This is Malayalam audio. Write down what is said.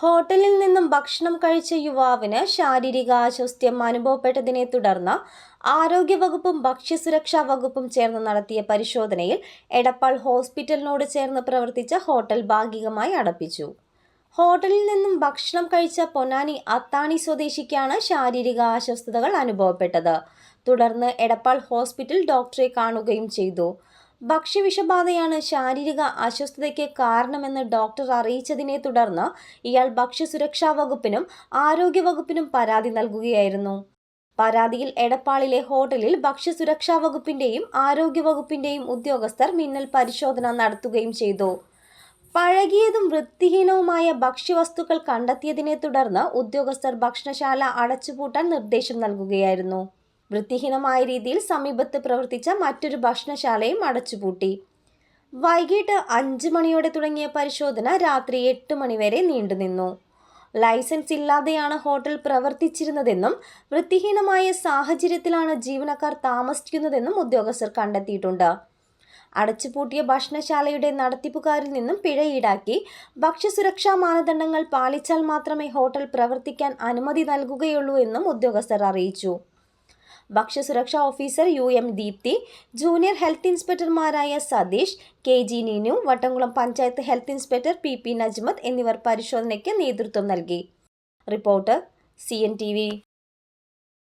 ഹോട്ടലിൽ നിന്നും ഭക്ഷണം കഴിച്ച യുവാവിന് ശാരീരിക അസ്വസ്ഥ്യം അനുഭവപ്പെട്ടതിനെ തുടർന്ന് ആരോഗ്യവകുപ്പും ഭക്ഷ്യസുരക്ഷാ വകുപ്പും ചേർന്ന് നടത്തിയ പരിശോധനയിൽ എടപ്പാൾ ഹോസ്പിറ്റലിനോട് ചേർന്ന് പ്രവർത്തിച്ച ഹോട്ടൽ ഭാഗികമായി അടപ്പിച്ചു. ഹോട്ടലിൽ നിന്നും ഭക്ഷണം കഴിച്ച പൊന്നാനി അത്താണി സ്വദേശിക്കാണ് ശാരീരിക അസ്വസ്ഥതകൾ അനുഭവപ്പെട്ടത്. തുടർന്ന് എടപ്പാൾ ഹോസ്പിറ്റൽ ഡോക്ടറെ കാണുകയും ചെയ്തു. ഭക്ഷ്യവിഷബാധയാണ് ശാരീരിക അസ്വസ്ഥതയ്ക്ക് കാരണമെന്ന് ഡോക്ടർ അറിയിച്ചതിനെ തുടർന്ന് ഇയാൾ ഭക്ഷ്യസുരക്ഷാ വകുപ്പിനും ആരോഗ്യവകുപ്പിനും പരാതി നൽകുകയായിരുന്നു. പരാതിയിൽ എടപ്പാളിലെ ഹോട്ടലിൽ ഭക്ഷ്യസുരക്ഷാ വകുപ്പിന്റെയും ആരോഗ്യവകുപ്പിന്റെയും ഉദ്യോഗസ്ഥർ മിന്നൽ പരിശോധന നടത്തുകയും ചെയ്തു. പഴകിയതും വൃത്തിഹീനവുമായ ഭക്ഷ്യവസ്തുക്കൾ കണ്ടെത്തിയതിനെ തുടർന്ന് ഉദ്യോഗസ്ഥർ ഭക്ഷണശാല അടച്ചുപൂട്ടാൻ നിർദ്ദേശം നൽകുകയായിരുന്നു. വൃത്തിഹീനമായ രീതിയിൽ സമീപത്ത് പ്രവർത്തിച്ച മറ്റൊരു ഭക്ഷണശാലയും അടച്ചുപൂട്ടി. വൈകിട്ട് അഞ്ച് മണിയോടെ തുടങ്ങിയ പരിശോധന രാത്രി എട്ട് മണിവരെ നീണ്ടുനിന്നു ലൈസൻസ് ഇല്ലാതെയാണ് ഹോട്ടൽ പ്രവർത്തിച്ചിരുന്നതെന്നും വൃത്തിഹീനമായ സാഹചര്യത്തിലാണ് ജീവനക്കാർ താമസിക്കുന്നതെന്നും ഉദ്യോഗസ്ഥർ കണ്ടെത്തിയിട്ടുണ്ട്. അടച്ചുപൂട്ടിയ ഭക്ഷണശാലയുടെ നടത്തിപ്പുകാരിൽ നിന്നും പിഴ ഈടാക്കി ഭക്ഷ്യസുരക്ഷാ മാനദണ്ഡങ്ങൾ പാലിച്ചാൽ മാത്രമേ ഹോട്ടൽ പ്രവർത്തിക്കാൻ അനുമതി നൽകുകയുള്ളൂ എന്നും ഉദ്യോഗസ്ഥർ അറിയിച്ചു. ഭക്ഷ്യസുരക്ഷാ officer U M Deepthi junior health ഇൻസ്പെക്ടർമാരായ Satheesh K G Neenu Vattamkulam panchayat health inspector P P Najmath എന്നിവർ പരിശോധനയ്ക്ക് നേതൃത്വം നൽകി. Reporter C N T V.